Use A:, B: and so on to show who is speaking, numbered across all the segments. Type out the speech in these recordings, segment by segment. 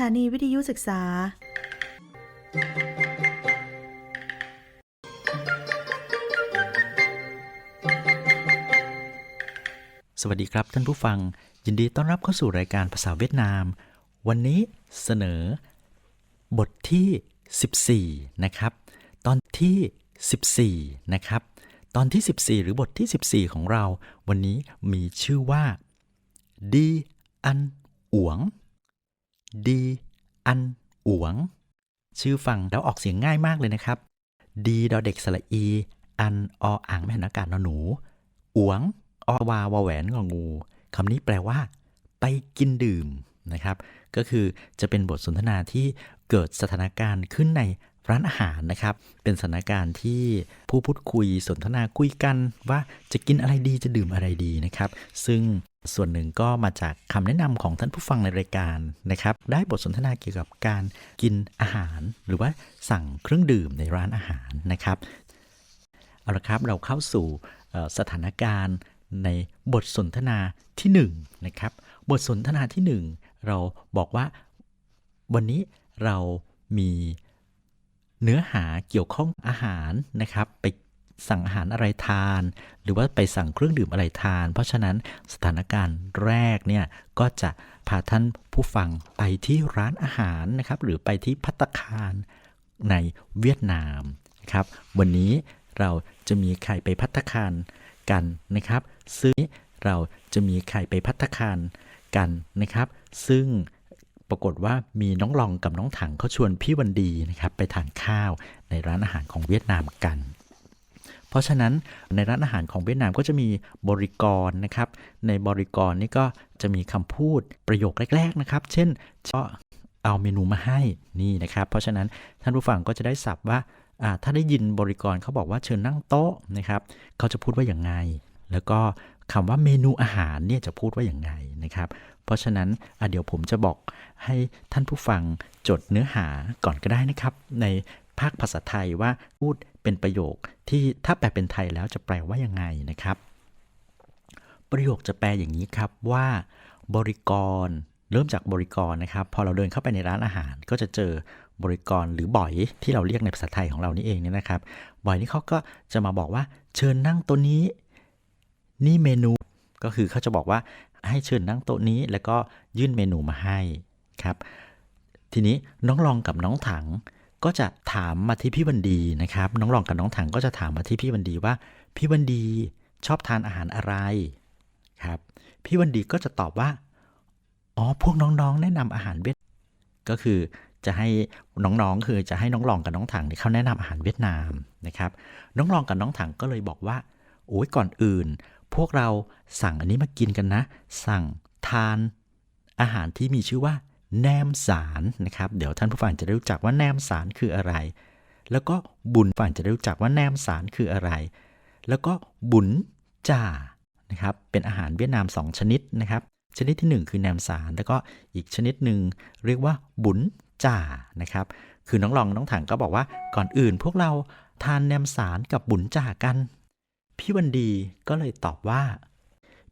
A: ถานีวิทยุศึกษา
B: สวัสดีครับท่านผู้ฟัง ยินดีต้อนรับเข้าสู่รายการภาษาเวียดนาม วันนี้เสนอ บทที่ 14 นะครับ ตอนที่ 14 นะครับ ตอนที่ 14 หรือบทที่ 14 ของเรา วันนี้มีชื่อว่าดีอันอวง ดีอันอวง ชื่อฟังแล้วออกเสียงง่ายมากเลยนะครับ ดีดอเด็กสระอี อันออ่างแม่หันอากาศนอหนูอวงอวาวาแหวนงองูคำนี้แปลว่า ไปกินดื่มนะครับ ก็คือจะเป็นบทสนทนาที่เกิดสถานการณ์ขึ้นในร้านอาหารนะครับ เป็นสถานการณ์ที่ผู้พูดคุยสนทนาคุยกันว่าจะกินอะไรดีจะดื่มอะไรดีนะครับ ซึ่ง ส่วนหนึ่งก็มาจากคำแนะนำของท่านผู้ฟังในรายการนะครับ ได้บทสนทนาเกี่ยวกับการกินอาหาร หรือว่าสั่งเครื่องดื่มในร้านอาหารนะครับเอาละครับเราเข้าสู่สถานการณ์ในบทสนทนาที่1นะครับ บทสนทนาทีหนึ่1 เราบอกว่าวันนี้เรามีเนื้อหาเกี่ยวข้องอาหารนะครับ ไป สั่งอาหารอะไรทาน หรือว่าไปสั่งเครื่องดื่มอะไรทาน เพราะฉะนั้นสถานการณ์แรกเนี่ยก็จะพาท่านผู้ฟังไปที่ร้านอาหารนะครับ หรือไปที่พัตคารในเวียดนามนะครับ วันนี้เราจะมีใครไปพัตคารกันนะครับ ซึ่งเราจะมีใครไปพัตคารกันนะครับ ซึ่งปรากฏว่ามีน้องลองกับน้องถังเขาชวนพี่วันดีนะครับ ไปทานข้าวในร้านอาหารของเวียดนามกัน เพราะฉะนั้นในร้านอาหารของเวียดนามก็จะมีบริกรนะครับ ในบริกรนี่ก็จะมีคำพูดประโยคแรก ๆนะครับ เช่นก็เอาเมนูมาให้นี่นะครับ เพราะฉะนั้นท่านผู้ฟังก็จะได้สับว่าถ้าได้ยินบริกรเขาบอกว่าเชิญนั่งโต๊ะนะครับเขาจะพูดว่าอย่างไง แล้วก็คำว่าเมนูอาหารเนี่ยจะพูดว่าอย่างไงนะครับ เพราะฉะนั้นเดี๋ยวผมจะบอกให้ท่านผู้ฟังจดเนื้อหาก่อนก็ได้นะครับ ในภาคภาษาไทยว่าพูด เป็นประโยคที่ถ้าแปลเป็นไทยแล้วจะแปลว่ายังไงนะครับ ประโยคจะแปลอย่างนี้ครับว่า บริกร เริ่มจากบริกรนะครับ พอเราเดินเข้าไปในร้านอาหาร ก็จะเจอบริกรหรือบ่อยที่เราเรียกในภาษาไทยของเรานี่เองเนี่ยนะครับ บ่อยนี่เขาก็จะมาบอกว่า เชิญนั่งโต๊ะนี้ นี่เมนูก็คือเขาจะบอกว่าให้เชิญนั่งโต๊ะนี้ แล้วก็ยื่นเมนูมาให้ครับ ทีนี้น้องรองกับน้องถัง ก็จะถามมาที่พี่วันดีนะครับ น้องรองกับน้องถังก็จะถามมาที่พี่วันดีว่า พี่วันดีชอบทานอาหารอะไรครับ พี่วันดีก็จะตอบว่าอ๋อพวกน้องๆ แนะนำอาหารเวียดก็คือจะให้น้องๆ คือจะให้น้องรองกับน้องถังเขาแนะนำอาหารเวียดนามนะครับ น้องรองกับน้องถังก็เลยบอกว่าโอ้ยก่อนอื่น พวกเราสั่งอันนี้มากินกันนะ สั่งทานอาหารที่มีชื่อว่า แนมสารนะครับ เดี๋ยวท่านผู้ฟังจะได้รู้จักว่าแนมสารคืออะไร แล้วก็บุญฟังจะได้รู้จักว่าแนมสารคืออะไร แล้วก็บุญจ่านะครับ เป็นอาหารเวียดนาม 2 ชนิดนะครับ ชนิดที่ 1 คือแนมสาร แล้วก็อีกชนิดหนึ่งเรียกว่าบุญจ่านะครับ คือน้องรองน้องถังก็บอกว่าก่อนอื่นพวกเราทานแนมสารกับบุญจ่ากัน พี่วันดีก็เลยตอบว่า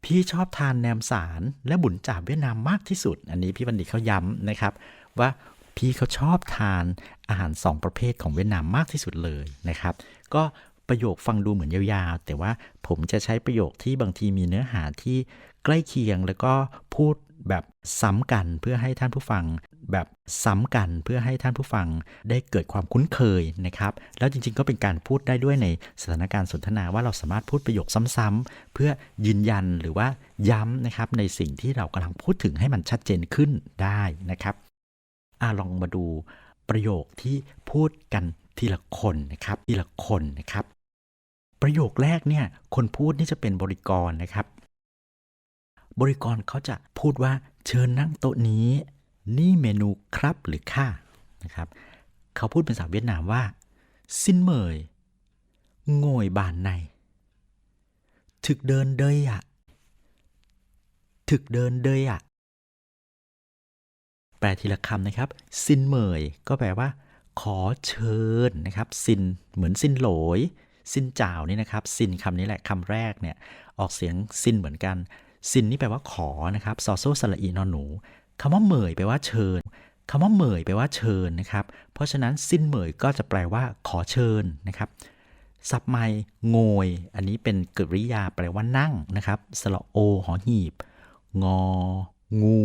B: พี่ชอบทานแหนมสารและบุญจ่าเวียดนามมากที่สุด อันนี้พี่วันดีเขาย้ำนะครับ ว่าพี่เขาชอบทานอาหารสองประเภทของเวียดนามมากที่สุดเลยนะครับ ก็ประโยคฟังดูเหมือนยาวๆ แต่ว่าผมจะใช้ประโยคที่บางทีมีเนื้อหาที่ใกล้เคียงแล้วก็พูด แบบซ้ำกันเพื่อให้ท่านผู้ฟัง แบบซ้ำกันเพื่อให้ท่านผู้ฟังได้เกิดความคุ้นเคยนะครับ แล้วจริงๆก็เป็นการพูดได้ด้วยในสถานการณ์สนทนาว่าเราสามารถพูดประโยคซ้ำๆเพื่อยืนยันหรือว่าย้ำนะครับในสิ่งที่เรากำลังพูดถึงให้มันชัดเจนขึ้นได้นะครับอาลองมาดูประโยคที่พูดกันทีละคนนะครับทีละคนนะครับ ประโยคแรกเนี่ยคนพูดนี่จะเป็นบริกรนะครับ บริกรเขาจะพูดว่าเชิญนั่งโต๊ะนี้ นี่เมนูครับหรือค่านะครับ เขาพูดเป็นภาษาเวียดนามว่าซินเหมยโงยบานใน ถึกเดินเดยอะถึกเดินเดยอะแปลทีละคำนะครับ ซินเหมยก็แปลว่า ขอเชิญนะครับ ซินเหมือนซินโหลย ซินจ่าวนี่นะครับ ซินคำนี้แหละคำแรกเนี่ย ออกเสียงซินเหมือนกัน ซินนี่แปลว่าขอนะครับซอโซสระอีนอนหนูคำว่าเหมยแปลว่าเชิญคำว่าเหมยแปลว่าเชิญนะครับ เพราะฉะนั้นสิ้นเหมยก็จะแปลว่าขอเชิญนะครับสับไมโงย อันนี้เป็นกริยาแปลว่านั่งนะครับ สระโอหอหีบ งอ งู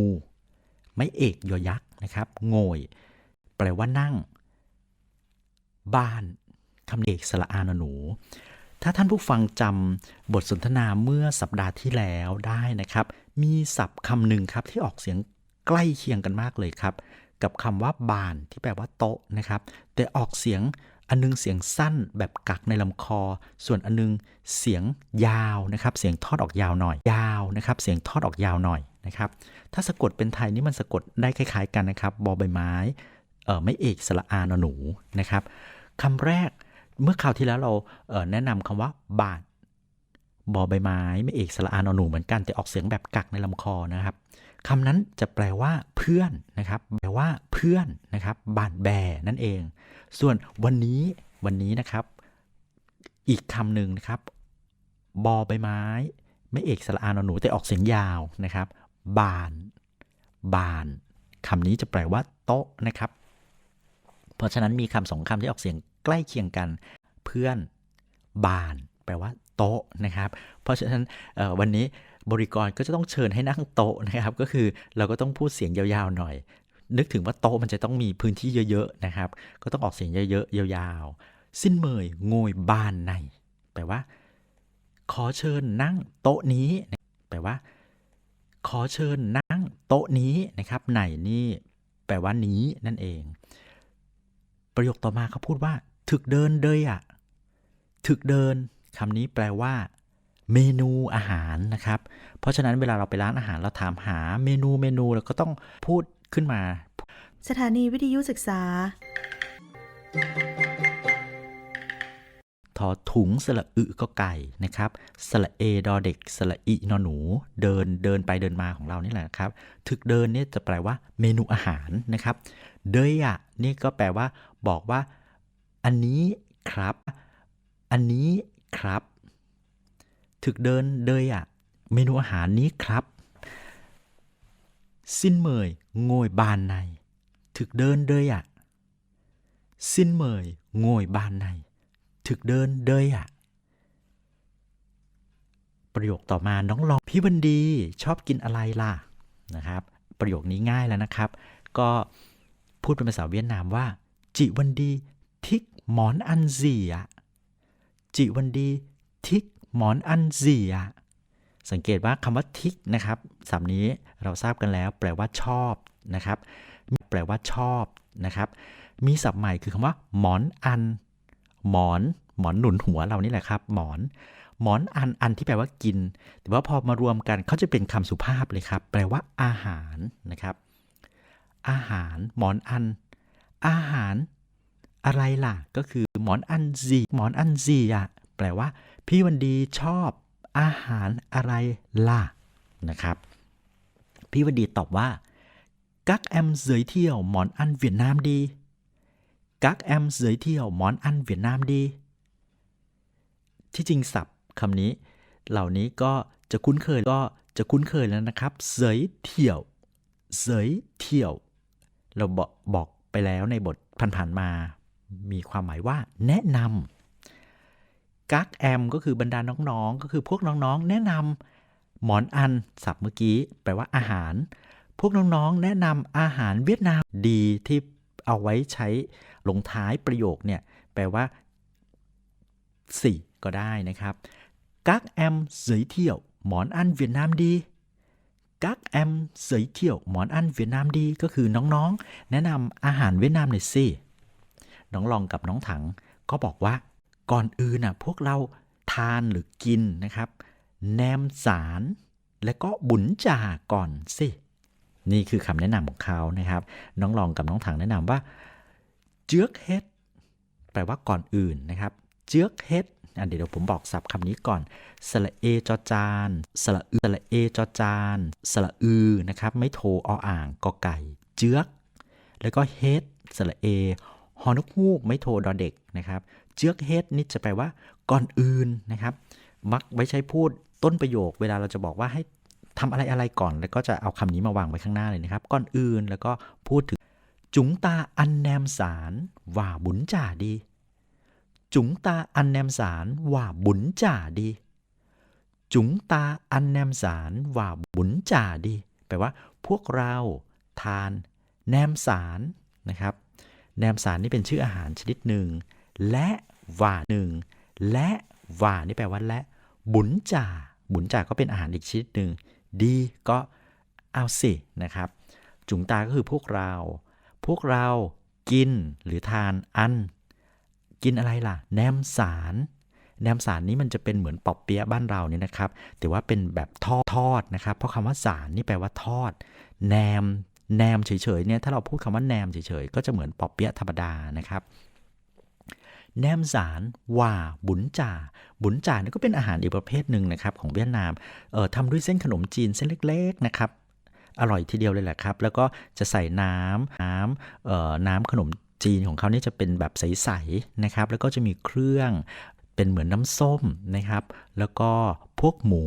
B: ไม่เอกยอยักษ์นะครับโงย แปลว่านั่ง บ้านคำเอกสระอานหนู ถ้าท่านผู้ฟังจำบทสนทนาเมื่อสัปดาห์ที่แล้วได้นะครับ มีศัพท์คำหนึ่งครับที่ออกเสียงใกล้เคียงกันมากเลยครับ กับคำว่าบานที่แปลว่าโต๊ะนะครับ แต่ออกเสียงอันนึงเสียงสั้นแบบกักในลำคอ ส่วนอันนึงเสียงยาวนะครับ เสียงทอดออกยาวหน่อย ยาวนะครับ เสียงทอดออกยาวหน่อยนะครับ ถ้าสะกดเป็นไทยนี่มันสะกดได้คล้าย ๆ กันนะครับ บอใบไม้ เออไม่เอกสระอานอหนูนะครับคำแรก เมื่อคราวที่แล้วเราเแนะนำคำว่าบาทบอใบไม้ ไม่เอกสระอานอหนูเหมือนกันแต่ออกเสียงแบบกักในลำคอนะครับคำนั้นจะแปลว่าเพื่อนนะครับ แปลว่าเพื่อนนะครับบานแบนั่นเอง ส่วนวันนี้วันนี้นะครับ อีกคำหนึ่งนะครับ บอใบไม้ ไม่เอกสระอานอหนูแต่ออกเสียงยาวนะครับ บาน บานคำนี้จะแปลว่าโต๊ะนะครับ เพราะฉะนั้นมีคำสองคำที่ออกเสียง ใกล้เคียงกัน เพื่อนบาน แปลว่าโต๊ะนะครับ เพราะฉะนั้นวันนี้บริกรก็จะต้องเชิญให้นั่งโต๊ะนะครับ ก็คือเราก็ต้องพูดเสียงยาวๆหน่อย นึกถึงว่าโต๊ะมันจะต้องมีพื้นที่เยอะๆนะครับ ก็ต้องออกเสียงเยอะๆยาวๆ สิ้นเมยโงยบานใน แปลว่า ขอเชิญนั่งโต๊ะนี้ แปลว่า ขอเชิญนั่งโต๊ะนี้นะครับไหนนี่แปลว่านี้นั่นเอง ประโยคต่อมาเขาพูดว่า ถึกเดินเดยอะถึกเดินคำนี้แปลว่า เมนูอาหารนะครับ เพราะฉะนั้นเวลาเราไปร้านอาหารเราถามหาเมนูเมนูเราก็ต้องพูดขึ้นมา
A: สถานีวิทยุศึกษา
B: ทอถุงสระอึก็ไก่นะครับสระเอดอเด็กสระอีนอหนู เดินเดินไปเดินมาของเรานี่แหละครับ ถึกเดินเนี่ยจะแปลว่า เมนูอาหารนะครับ เดยอะนี่ก็แปลว่า บอกว่า อันนี้ครับ อันนี้ครับ ถึกเดินเดยอะเมนูอาหารนี้ครับ สิ้นเมยโงยบานใน ถึกเดินเดยอะสิ้นเมยโงยบานใน ถึกเดินเดยอะประโยคต่อมาน้องลองพี่วันดีชอบกินอะไรล่ะนะครับ ประโยคนี้ง่ายแล้วนะครับ ก็พูดเป็นภาษาเวียดนามว่า จิวันดีทิก หมอนอันซีอะจิวันดีทิกหมอนอันซีอะสังเกตว่าคำว่าทิกนะครับสำนี้เราทราบกันแล้ว แปลว่าชอบนะครับแปลว่าชอบนะครับ มีศัพท์ใหม่คือคำว่า หมอนอัน หมอน หมอนหนุนหัวเรานี่แหละครับ หมอน หมอนอันอันที่แปลว่ากิน แต่ว่าพอมารวมกันเขาจะเป็นคำสุภาพเลยครับ แปลว่าอาหารนะครับ อาหาร หมอนอัน อาหาร อะไรล่ะ ก็คือหมอนอันซีหมอนอันซีอะแปลว่า พี่วันดีชอบอาหารอะไรล่ะนะครับ พี่วันดีตอบว่ากักแอมเสยเที่ยวหมอนอันเวียดนามดี các em giới thiệu món ăn Việt Nam đi ที่จริงศัพท์คำนี้ เหล่านี้ก็จะคุ้นเคยก็จะคุ้นเคยแล้วนะครับเสยเที่ยวเสยเที่ยว เราบอกบอกไปแล้วในบทผ่านๆมา มีความหมายว่าแนะนำกักแอมก็คือบรรดาน้องๆ ก็คือพวกน้องๆ แนะนำหมอนอันศัพท์เมื่อกี้แปลว่าอาหาร พวกน้องๆ แนะนำอาหารเวียดนามดีที่เอาไว้ใช้ลงท้ายประโยคเนี่ยแปลว่าสี่ก็ได้นะครับ các em giới thiệu món ăn Việt Nam đi các em giới thiệu món ăn Việt Nam đi ก็คือน้องๆ แนะนำอาหารเวียดนามหน่อยสิ น้องลองกับน้องถัง ก็บอกว่าก่อนอื่นน่ะพวกเราทานหรือกินนะครับแนมสารและก็บุญจาก่อนสิ นี่คือคำแนะนำของเขานะครับ น้องลองกับน้องถังแนะนำว่า เจือกเฮ็ดแปลว่าก่อนอื่นนะครับ เจือกเฮ็ดอะเดี๋ยวผมบอกศัพท์คำนี้ก่อน สระเอจอจานสระอือสระเอจอจานสระอือนะครับ ไม่โทออ่างกอไก่ เจือก แล้วก็เฮ็ดสระเอ ฮอนกฮูกไม่โทดอเด็กนะครับเจือกเฮดนี่จะแปลว่าก่อนอื่นนะครับ มักไว้ใช้พูดต้นประโยค เวลาเราจะบอกว่าให้ทำอะไรอะไรก่อน แล้วก็จะเอาคำนี้มาวางไว้ข้างหน้าเลยนะครับ ก่อนอื่นแล้วก็พูดถึง chúng ta ăn nem sán và bún chả đi chúng ta ăn nem sán và bún chả đi chúng ta ăn nem sán và bún chả đi แปลว่าพวกเราทานแนมสารนะครับ แหนมสารนี่เป็นชื่ออาหารชนิดหนึ่ง และว่าหนึ่ง และว่านี่แปลว่าและ บุญจ่า บุญจ่าก็เป็นอาหารอีกชนิดหนึ่ง ดีก็เอาสินะครับ จุงตาก็คือพวกเรา พวกเรากินหรือทานอัน กินอะไรล่ะแหนมสารแหนมสารนี้มันจะเป็นเหมือนปอบเปี๊ยะบ้านเราเนี่ยนะครับ แต่ว่าเป็นแบบทอดทอดนะครับ เพราะคำว่าสารนี่แปลว่าทอดแหนม แหนมเฉยๆเนี่ยถ้าเราพูดคำว่าแหนมเฉยๆก็จะเหมือนปอบเปี๊ยะธรรมดานะครับแหนมสารว่าบุญจ่าบุญจ่านี่ก็เป็นอาหารอีกประเภทหนึ่งนะครับของเวียดนามเอ่อทำด้วยเส้นขนมจีนเส้นเล็กๆนะครับอร่อยทีเดียวเลยแหละครับ แล้วก็จะใส่น้ำน้ำเอ่อน้ำขนมจีนของเขานี่จะเป็นแบบใสๆนะครับ แล้วก็จะมีเครื่องเป็นเหมือนน้ำส้มนะครับ แล้วก็พวกหมู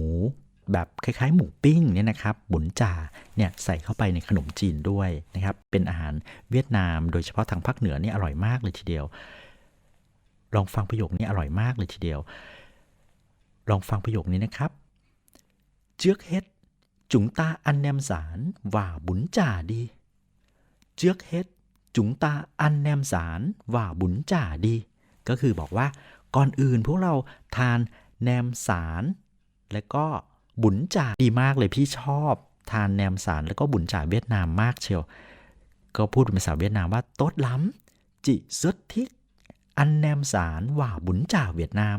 B: แบบคล้ายๆ หมูปิ้งเนี่ยนะครับบุญจ่าเนี่ยใส่เข้าไปในขนมจีนด้วยนะครับเป็นอาหารเวียดนามโดยเฉพาะทางภาคเหนือนี่อร่อยมากเลยทีเดียว ลองฟังประโยคนี้อร่อยมากเลยทีเดียว ลองฟังประโยคนี้นะครับ Trước hết, chúng ta ăn nem rán và bún chả đi. Trước hết, chúng ta ăn nem rán và bún chả đi. ก็คือบอกว่าก่อนอื่นพวกเราทานแนมสารและก็ บุญจ่าดีมากเลยพี่ชอบทานแนมสารแล้วก็บุญจ่าเวียดนามมากเชียว ก็พูดเป็นภาษาเวียดนามว่าโต๊ดล้ำจิซึดทิก อันแนมสารว่าบุญจ่าเวียดนาม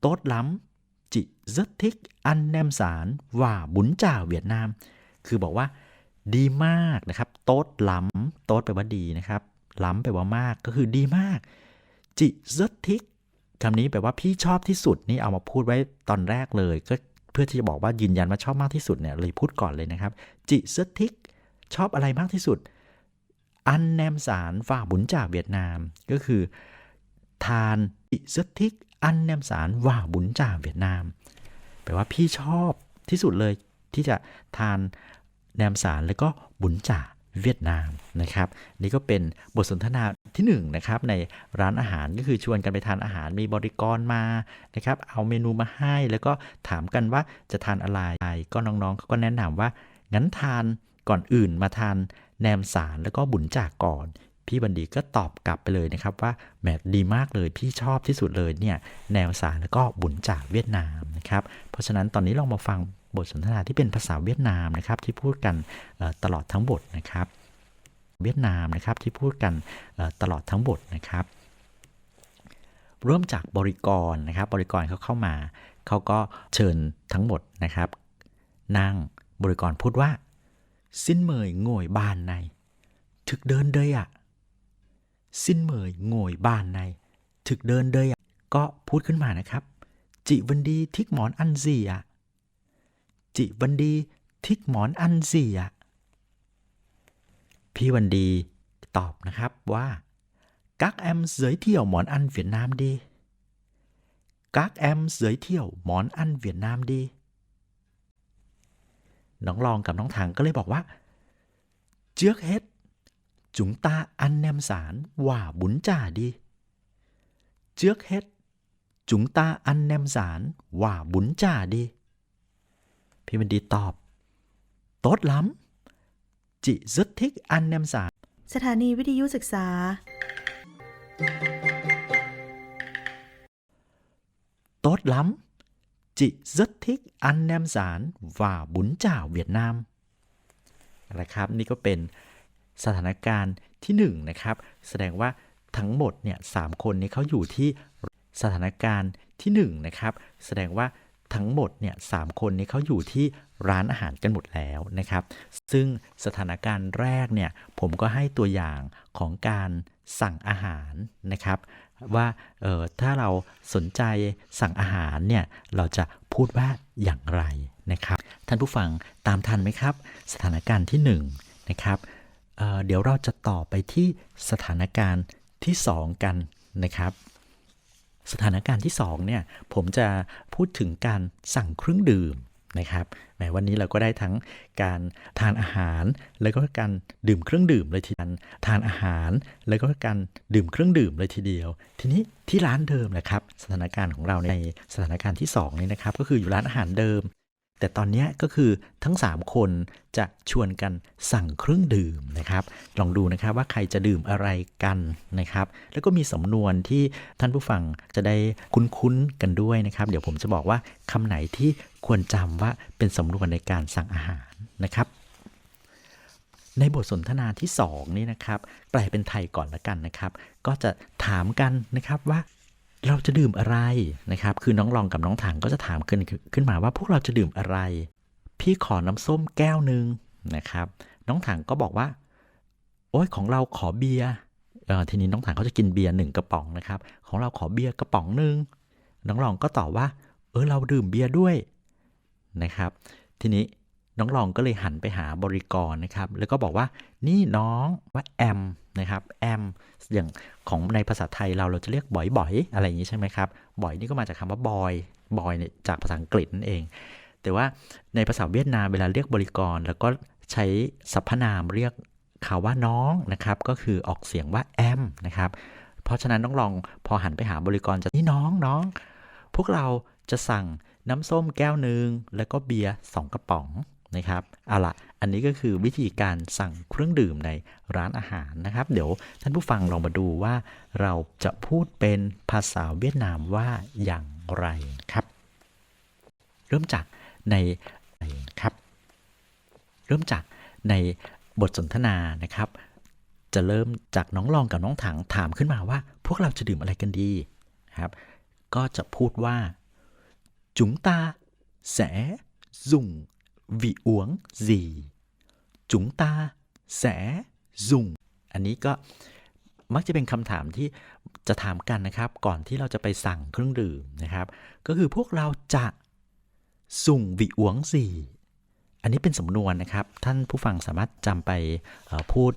B: โต๊ดล้ำ chị rất thích ăn nem sán và bún chả Việt Nam คือบอกว่า ดีมากนะครับโต๊ดล้ำโต๊ดแปลว่าดีนะครับ ล้ำแปลว่ามากก็คือดีมากจิ rất thích คำนี้แปลว่าพี่ชอบที่สุดนี่เอามาพูดไว้ตอนแรกเลย ก็ พื่อที่จะบอกว่ายืนยันว่าชอบมากที่สุดเนี่ยเลยพูดก่อนเลยนะครับ จิเซติกชอบอะไรมากที่สุด อันแนมสารฝ่าบุญจ่าเวียดนาม ก็คือ ทานจิเซติกอันแนมสารว่าบุญจ่าเวียดนาม แปลว่าพี่ชอบที่สุดเลยที่จะทานแนมสารแล้วก็บุญจ่า เวียดนามนะครับนี่ก็เป็นบทสนทนาที่1นงนะครับในร้านอาหารก็คือชวนกันไปทานอาหารมีบริกรมานะครับเอาเมนูมาให้แล้วก็ถามกันว่าจะทานอะไรก็น้องๆเขาก็แนะนำว่า งั้นทานก่อนอื่นมาทานแนมสารแล้วก็บุญจ่าก่อน พี่บันดีก็ตอบกลับไปเลยนะครับว่าแหมดีมากเลยพี่ชอบที่สุดเลยเนี่ยแนวสารแล้วก็บุญจากเวียดนามนะครับเพราะฉะนั้นตอนนี้ลองมาฟัง บทสนทนาที่เป็นภาษาเวียดนามนะครับที่พูดกันตลอดทั้งบทนะครับ เวียดนามนะครับที่พูดกันตลอดทั้งบทนะครับ เริ่มจากบริกรนะครับ บริกรเขาเข้ามาเขาก็เชิญทั้งหมดนะครับนั่งบริกรพูดว่า xin mời ngồi bàn này thực đơn đây ạ xin mời ngồi bàn này thực đơn đây ạ ก็พูดขึ้นมานะครับจิวันดีทิกหมอนอันซีอะ จิวันดีทิกหมอนอันซีอะพี่วันดีตอบนะครับว่า các em giới thiệu món ăn Việt Nam đi các em giới thiệu món ăn Việt Nam đi น้องลองกับน้องถังก็เลยบอกว่า trước hết chúng ta ăn nem sán và bún chả đi trước hết chúng ta ăn nem sán và bún chả đi พี่มันดีตอบ tốt lắm chị rất thích ăn nem sán
A: สถานีวิทยุศึกษา
B: tốt lắm chị rất thích ăn nem sán và bún chả Việt Nam นะครับ นี่ก็เป็นสถานการณ์ที่หนึ่งนะครับ แสดงว่าทั้งหมดเนี่ยสามคนนี้เขาอยู่ที่สถานการณ์ที่หนึ่งนะครับ แสดงว่า ทั้งหมดเนี่ยสามคนนี้เขาอยู่ที่ร้านอาหารกันหมดแล้วนะครับ ซึ่งสถานการณ์แรกเนี่ยผมก็ให้ตัวอย่างของการสั่งอาหารนะครับว่าเออถ้าเราสนใจสั่งอาหารเนี่ยเราจะพูดว่าอย่างไรนะครับ ท่านผู้ฟังตามทันไหมครับ สถานการณ์ที่หนึ่งนะครับเออเดี๋ยวเราจะต่อไปที่สถานการณ์ที่สองกันนะครับ สถานการณ์ที่2เนี่ยผมจะ พูดถึงการสั่งเครื่องดื่มนะครับแหมวันนี้เราก็ได้ทั้งการทานอาหาร แล้วก็การดื่มเครื่องดื่มเลยทีเดียวทานอาหาร แล้วก็การดื่มเครื่องดื่มเลยทีเดียว ทีนี้ที่ร้านเดิมนะครับ สถานการณ์ของเราในสถานการณ์ที่สองนี่นะครับ ก็คืออยู่ร้านอาหารเดิม แต่ตอนนี้ก็คือทั้ง 3 คนจะชวนกันสั่งเครื่องดื่มนะครับ ลองดูนะครับว่าใครจะดื่มอะไรกันนะครับ แล้วก็มีสำนวนที่ท่านผู้ฟังจะได้คุ้นๆกันด้วยนะครับ เดี๋ยวผมจะบอกว่าคำไหนที่ควรจำว่าเป็นสำนวนในการสั่งอาหารนะครับในบทสนทนาที่ 2 นี่นะครับ แปลเป็นไทยก่อนละกันนะครับ ก็จะถามกันนะครับว่า เราจะดื่มอะไรนะครับ คือน้องรองกับน้องถังก็จะถามขึ้นขึ้นมาว่าพวกเราจะดื่มอะไร พี่ขอน้ำส้มแก้วหนึ่งนะครับ น้องถังก็บอกว่า โอ้ยของเราขอเบียร์ทีนี้น้องถังเขาจะกินเบียร์หนึ่งกระป๋องนะครับ ของเราขอเบียร์กระป๋องหนึ่งน้องรองก็ตอบว่า เออเราดื่มเบียร์ด้วยนะครับ ทีนี้น้องรองก็เลยหันไปหาบริกรนะครับ แล้วก็บอกว่านี่น้องว่าแอม นะครับแอมอย่างของในภาษาไทยเราเราจะเรียกบ่อยบ่อยๆอะไรอย่างนี้ใช่ไหมครับบ่อยนี่ก็มาจากคำว่าบอยบอยเนี่ยจากภาษาอังกฤษนั่นเอง แต่ว่าในภาษาเวียดนามเวลาเรียกบริกร แล้วก็ใช้สรรพนามเรียกเขาว่าน้องนะครับก็คือออกเสียงว่าแอมนะครับเพราะฉะนั้นต้องลองพอหันไปหาบริกรจะนี่น้องน้อง พวกเราจะสั่งน้ำส้มแก้วหนึ่งแล้วก็เบียร์สองกระป๋อง นะครับเอาละอันนี้ก็คือวิธีการสั่งเครื่องดื่มในร้านอาหารนะครับ เดี๋ยวท่านผู้ฟังลองมาดูว่า เราจะพูดเป็นภาษาเวียดนามว่าอย่างไรครับ เริ่มจากในครับ เริ่มจากในบทสนทนานะครับ จะเริ่มจากน้องรองกับน้องถังถามขึ้นมาว่า พวกเราจะดื่มอะไรกันดีครับ ก็จะพูดว่า chúng ta sẽ dùng vị uống gì chúng ta sẽ dùng อันนี้ก็มักจะเป็นคำถามที่จะถามกันนะครับ ก่อนที่เราจะไปสั่งเครื่องดื่มนะครับ ก็คือพวกเราจะสุ่งวิอวงสีอันนี้เป็นสำนวนนะครับ ท่านผู้ฟังสามารถจำไปพูด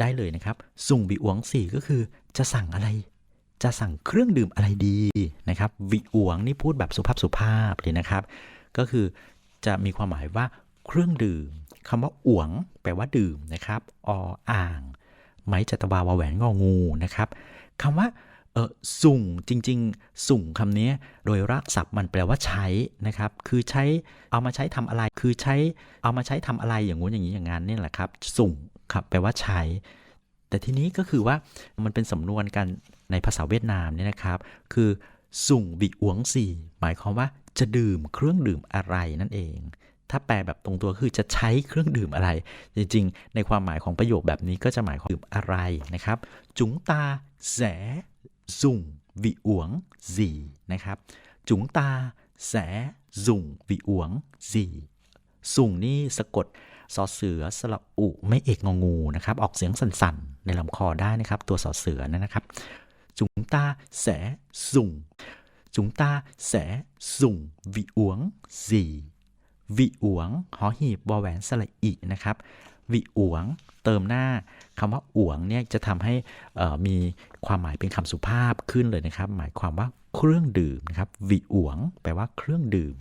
B: ได้เลยนะครับ สุ่งวิอวงสีก็คือจะสั่งอะไร จะสั่งเครื่องดื่มอะไรดีนะครับวิอวงนี่พูดแบบสุภาพสุภาพเลยนะครับ ก็คือ จะมีความหมายว่าเครื่องดื่มคำว่าอวง แปลว่าดื่มนะครับออ่าง ไม้จัตวาวาแหวนงองูนะครับคำว่าเออสุ่งจริง ๆ สุ่งคำนี้โดยรากศัพท์มันแปลว่าใช้นะครับ คือใช้เอามาใช้ทำอะไร คือใช้เอามาใช้ทำอะไรอย่างงู้นอย่างนี้อย่างนั้นนี่แหละครับ สุ่งครับแปลว่าใช้ แต่ทีนี้ก็คือว่ามันเป็นสำนวนกันในภาษาเวียดนามเนี่ยนะครับ คือสุ่งบิอวงสี่หมายความว่า จะดื่มเครื่องดื่มอะไรนั่นเอง ถ้าแปลแบบตรงตัวคือจะใช้เครื่องดื่มอะไร จริงๆ ในความหมายของประโยคแบบนี้ก็จะหมายความดื่มอะไรนะครับจุงตาแสสุ่งวิอวงสีนะครับจุงตาแสสุ่งวิอวงสีสุ่งนี่สะกดสอเสือสระอุไม่เอกงองูนะครับออกเสียงสั่นๆ ในลำคอได้นะครับ ตัวสอเสือนะครับ จุงตาแสสุ่ง chúng ta sẽ dùng vị uống gì วิอวงหอหีบบอแหวนสระอินะครับวิอวงเติมหน้าคำว่าอวงเนี่ยจะทำให้มีความหมายเป็นคำสุภาพขึ้นเลยนะครับ หมายความว่าเครื่องดื่มนะครับวิอวงแปลว่าเครื่องดื่ม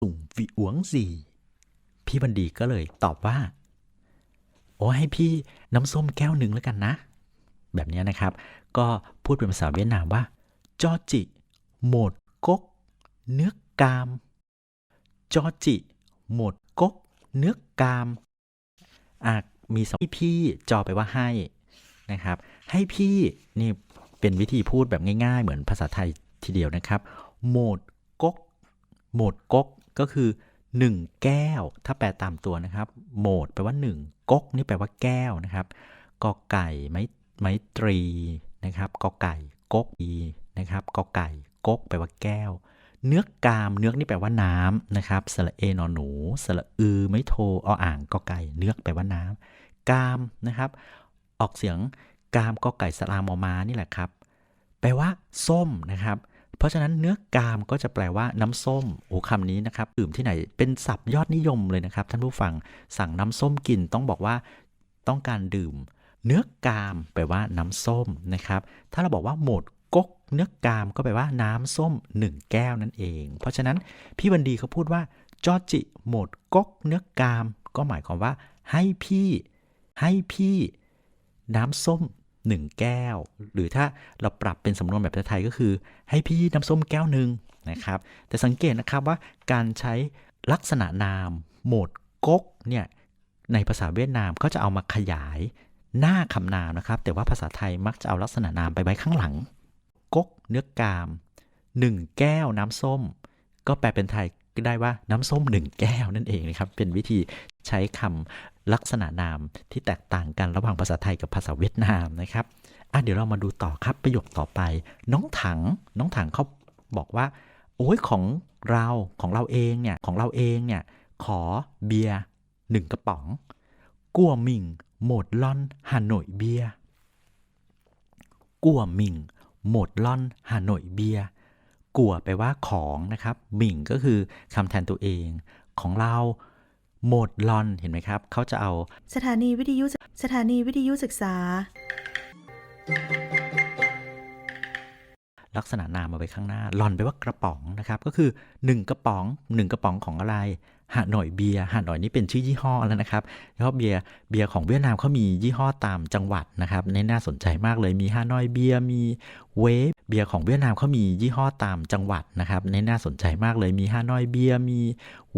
B: สุ่งวิอวงสีพี่บันดีก็เลยตอบว่า โอ้ให้พี่น้ำส้มแก้วหนึ่งแล้วกันนะ แบบนี้นะครับ ก็พูดเป็นภาษาเวียดนามว่า จอจิ หมดก๊กเนื้อกามจอจิ หมดก๊กเนื้อกามอะมีสองพี่จอไปว่าให้นะครับ ให้พี่นี่เป็นวิธีพูดแบบง่ายๆ เหมือนภาษาไทยทีเดียวนะครับ หมดก๊ก หมดก๊กก็คือ 1 แก้ว ถ้าแปลตามตัวนะครับ โหมดแปลว่า 1ก๊กนี่แปลว่าแก้วนะครับกอไก่ไม้ไม้ตรีนะครับกอไก่ก๊กอี นะครับกอไก่ก๊กแปลว่าแก้ว เนื้อกามเนื้อนี่แปลว่าน้ำนะครับสระเอนอหนูสระอือไม่โทออ่างกอไก่เนื้อแปลว่าน้ำกามนะครับ ออกเสียงกามกอไก่สลามอมานี่แหละครับ แปลว่า ส้มนะครับ เพราะฉะนั้นเนื้อกามก็จะแปลว่าน้ำส้มโอ้คำนี้นะครับดื่มที่ไหนเป็นศัพท์ยอดนิยมเลยนะครับ ท่านผู้ฟังสั่งน้ำส้มกินต้องบอกว่าต้องการดื่ม เนื้อกามแปลว่าน้ำส้มนะครับ ถ้าเราบอกว่าหมด ก๊กเนื้อกามก็แปลว่าน้ำส้ม 1 แก้วนั่นเอง เพราะฉะนั้นพี่บันดีเขาพูดว่าจอจิหมดก๊กเนื้อกาม ก็หมายความว่า ให้พี่ ให้พี่ น้ำส้มหนึ่งแก้ว หรือถ้าเราปรับเป็นสำนวนแบบไทยก็คือ ให้พี่น้ำส้มแก้วหนึ่งนะครับ แต่สังเกตนะครับว่าการใช้ลักษณะนาม โหมดก๊กเนี่ยในภาษาเวียดนามก็จะเอามาขยายหน้าคำนามนะครับ แต่ว่าภาษาไทยมักจะเอาลักษณะนามไปไว้ข้างหลัง เนื้อกาม 1 แก้วน้ำส้ม ก็แปลเป็นไทยก็ได้ว่าน้ำส้ม 1 แก้วนั่นเองนะครับ เป็นวิธีใช้คำลักษณะนามที่แตกต่างกันระหว่างภาษาไทยกับภาษาเวียดนามนะครับอะเดี๋ยวเรามาดูต่อครับประโยคต่อไป น้องถัง น้องถังเขาบอกว่า โอ้ยของเราของเราเองเนี่ยของเราเองเนี่ยขอเบียร์หนึ่งกระป๋อง กัวหมิงโหมดลอนฮานอยเบียร์กัวหมิง หมดล่อนฮานอยเบียร์กัวแปลว่าของนะครับหมิงก็คือคำแทนตัวเองของเราโหมดลอนเห็นไหมครับ เขาจะเอา
A: สถานีวิทยุสถานีวิทยุศึกษา
B: ลักษณะนามมาไว้ข้างหน้าลอนแปลว่ากระป๋องนะครับ ก็คือ 1 กระป๋อง 1 กระป๋องของอะไร หานอยเบียร์หานอยนี่เป็นชื่อยี่ห้อแล้วนะครับแล้วก็เบียร์เบียร์ของเวียดนามเขามียี่ห้อตามจังหวัดนะครับในน่าสนใจมากเลยมีฮานอยเบียร์มีเวฟเบียร์ของเวียดนามเขามียี่ห้อตามจังหวัดนะครับในน่าสนใจมากเลยมีฮานอยเบียร์มี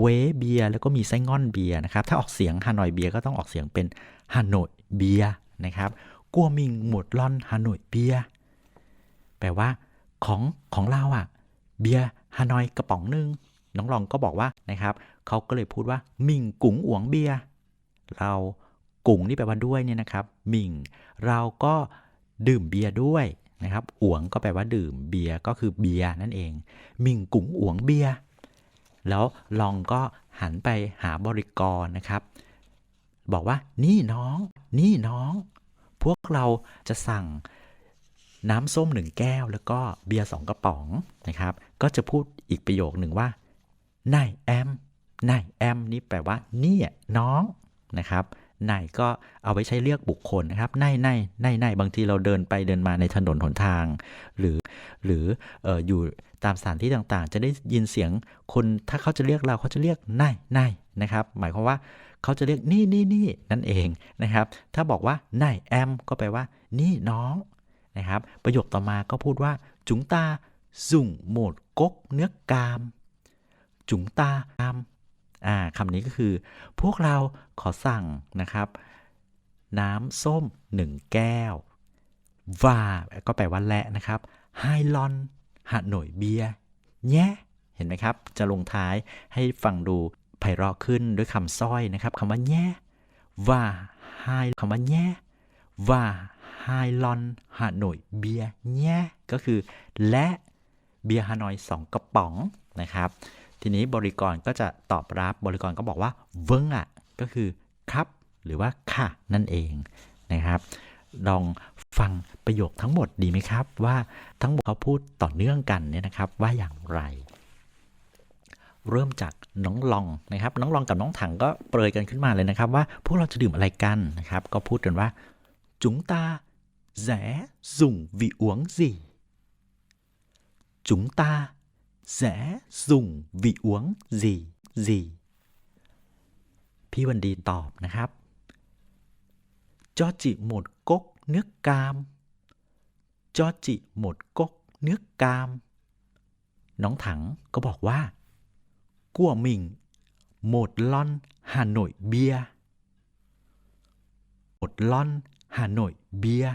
B: เวฟเบียร์แล้วก็มีไส้ง่อนเบียร์นะครับถ้าออกเสียงฮานอยเบียร์ก็ต้องออกเสียงเป็นฮานอยเบียร์นะครับกัวมิงหมดล่อนฮานอยเบียร์แปลว่าของของเราอะเบียร์ฮานอยกระป๋องหนึ่งน้องรองก็บอกว่านะครับ เขาก็เลยพูดว่ามิงกุ๋งอวงเบียรเรากุ๋งนี่แปลว่าด้วยเนี่ยนะครับมิงเราก็ดื่มเบียร์ด้วยนะครับอวงก็แปลว่าดื่มเบียร์ก็คือเบียร์นั่นเอง มิงกุ๋งอวงเบียร์แล้วลองก็หันไปหาบริกรนะครับ บอกว่านี่น้อง นี่น้อง พวกเราจะสั่งน้ำส้มหนึ่งแก้วแล้วก็เบียร์สองกระป๋องนะครับ ก็จะพูดอีกประโยคหนึ่งว่านายแอม นายแอมนี่แปลว่านี่น้องนะครับนายก็เอาไว้ใช้เรียกบุคคลนะครับนายนายนายนายบางทีเราเดินไปเดินมาในถนนหนทาง หรือหรืออออยู่ตามสถานที่ต่างๆ จะได้ยินเสียงคนถ้าเขาจะเรียกเราเขาจะเรียกนายนายนะครับ หมายความว่าเขาจะเรียกนี่นี่นี่นั่นเองนะครับ ถ้าบอกว่านายแอมก็แปลว่านี่น้องนะครับ ประโยคต่อมาก็พูดว่าจุงตาสุ่งโหมดกกเนื้อกาม จุงตากาม อ่าคำนี้ก็คือ พวกเราขอสั่งนะครับ น้ำส้มหนึ่งแก้วว่าก็แปลว่าและนะครับไฮลอนหาหน่วยเบียแย่เห็นไหมครับ จะลงท้ายให้ฟังดูไพเราะขึ้นด้วยคำสร้อยนะครับคำว่าแย่ว่าไฮคำว่าแย่ว่าไฮลอนฮานอยเบียร์แย่ก็คือและเบียร์ฮานอย2กระป๋องนะครับ ทีนี้บริกรก็จะตอบรับบริกรก็บอกว่าเวิงอะก็คือครับ หรือว่าค่ะนั่นเองนะครับ ลองฟังประโยคทั้งหมดดีไหมครับ ว่าทั้งหมดเขาพูดต่อเนื่องกันเนี่ยนะครับว่าอย่างไร เริ่มจากน้องลองนะครับ น้องลองกับน้องถังก็เปรยกันขึ้นมาเลยนะครับ ว่าพวกเราจะดื่มอะไรกันนะครับ ก็พูดกันว่า chúng ta sẽ dùng vị uống gì? Chúng ta sẽ dùng vị uống gì gì พี่วันดีตอบนะครับจอจิหมดก๊กเนื้อกามจอจิหมดก๊กเนื้อกาม น้องถังก็บอกว่ากัวมิงหมดลอนฮานอยเบียหมดลอนฮานอยเบีย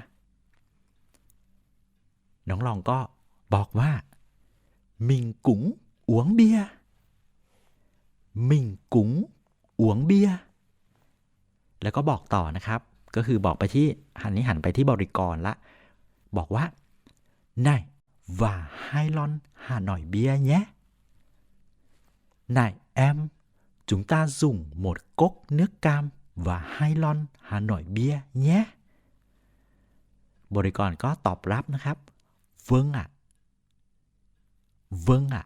B: น้องลองก็บอกว่า กุ๋งอวงเบียร์แล้วก็บอกต่อนะครับ ก็คือบอกไปที่หันนี้หันไปที่บริกรละ บอกว่า này và hai lon Hà Nội bia nhé này em chúng ta dùng một cốc nước cam và hai lon Hà Nội bia nhé บริกรก็ตอบรับนะครับเวิงอะ เวิงอะ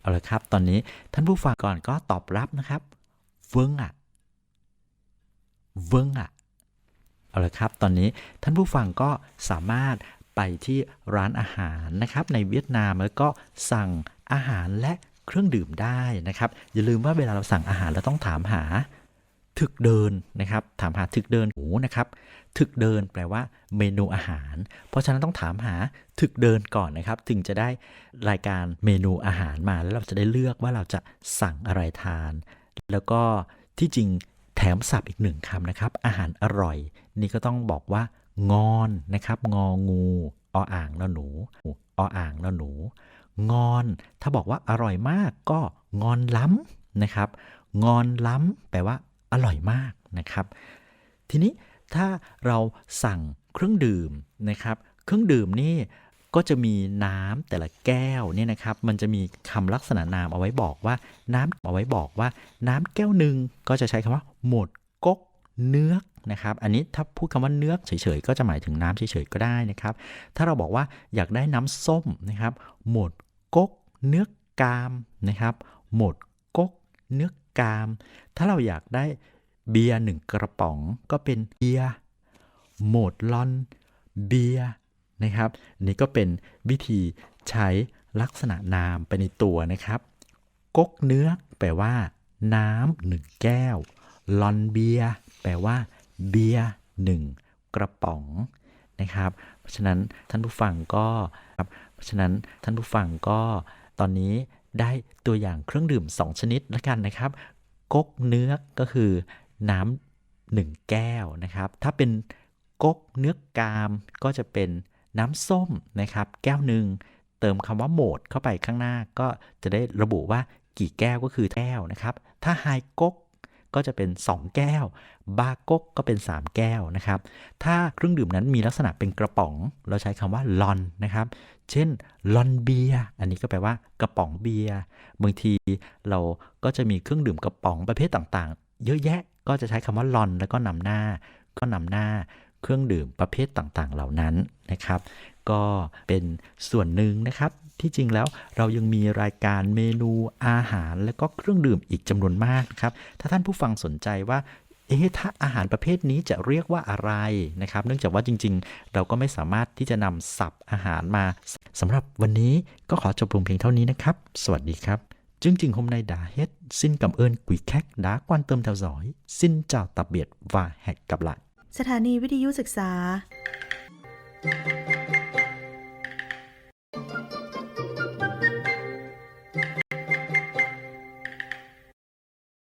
B: เอาละครับ ตอนนี้ท่านผู้ฟังก่อนก็ตอบรับนะครับเวิงอะเวิงอะเอาละครับ ตอนนี้ท่านผู้ฟังก็สามารถไปที่ร้านอาหารนะครับ ในเวียดนามแล้วก็สั่งอาหารและเครื่องดื่มได้นะครับ อย่าลืมว่าเวลาเราสั่งอาหารเราต้องถามหา ถึกเดินนะครับถามหาถึกเดินหมูนะครับถึกเดินแปลว่าเมนูอาหาร เพราะฉะนั้นต้องถามหาถึกเดินก่อนนะครับ ถึงจะได้รายการเมนูอาหารมาแล้วเราจะได้เลือกว่าเราจะสั่งอะไรทาน แล้วก็ที่จริงแถมศัพท์อีกหนึ่งคำนะครับ อาหารอร่อย นี่ก็ต้องบอกว่างอนนะครับ งองูออ่างนหนูออ่างนหนู งอน ถ้าบอกว่าอร่อยมากก็งอนล้ำนะครับ งอนล้ำแปลว่า อร่อยมากนะครับ ทีนี้ถ้าเราสั่งเครื่องดื่มนะครับ เครื่องดื่มนี่ก็จะมีน้ำแต่ละแก้วเนี่ยนะครับ มันจะมีคำลักษณะนามเอาไว้บอกว่าน้ำเอาไว้บอกว่าน้ำแก้วหนึ่งก็จะใช้คำว่าหมดก๊กเนื้อกนะครับ อันนี้ถ้าพูดคำว่าเนื้อกเฉยๆก็จะหมายถึงน้ำเฉยๆก็ได้นะครับ ถ้าเราบอกว่าอยากได้น้ำส้มนะครับ หมดก๊กเนื้อกกามนะครับ หมดก๊กเนื้อกาม ถ้าเราอยากได้เบียร์หนึ่งกระป๋องก็เป็นเบียร์โหมดลอนเบียร์นะครับนี่ก็เป็นวิธีใช้ลักษณะนามไปในตัวนะครับ ก๊กเนื้อแปลว่า น้ำหนึ่งแก้ว ลอนเบียร์แปลว่า เบียร์หนึ่งกระป๋องนะครับ เพราะฉะนั้นท่านผู้ฟังก็เพราะฉะนั้นท่านผู้ฟังก็ตอนนี้ได้ตัวอย่างเครื่องดื่ม 2 ชนิดแล้วกันนะครับ ก๊กเนื้อก็คือน้ำหนึ่งแก้วนะครับ ถ้าเป็นก๊กเนื้อกามก็จะเป็นน้ำส้มนะครับ แก้วหนึ่งเติมคำว่าโหมดเข้าไปข้างหน้าก็จะได้ระบุว่ากี่แก้วก็คือแก้วนะครับ ถ้าไฮก๊กก็จะเป็น 2 แก้ว บาก๊กก็เป็น 3 แก้วนะครับ ถ้าเครื่องดื่มนั้นมีลักษณะเป็นกระป๋อง เราใช้คำว่าลอนนะครับเช่นลอนเบียอันนี้ก็แปลว่ากระป๋องเบียร์บางทีเราก็จะมีเครื่องดื่มกระป๋องประเภทต่างๆ เยอะแยะก็จะใช้คำว่าลอนแล้วก็นำหน้า ก็นำหน้าเครื่องดื่มประเภทต่างๆ เหล่านั้นนะครับ ก็เป็นส่วนหนึ่งนะครับ ที่จริงแล้วเรายังมีรายการเมนูอาหาร และก็เครื่องดื่มอีกจำนวนมากนะครับ ถ้าท่านผู้ฟังสนใจว่า เอ๊ะถ้าอาหารประเภทนี้จะเรียกว่าอะไรนะครับ เนื่องจากว่าจริง ๆ เราก็ไม่สามารถที่จะนำศัพท์อาหารมาสำหรับวันนี้ก็ขอจบลงเพียงเท่านี้นะครับ สวัสดีครับ chương trình hôm nay đã hết. Xin cảm ơn quý khách đã quan tâm theo dõi. Xin chào tạm biệt và hẹn gặp lại.
A: สถานีวิทยุศึกษา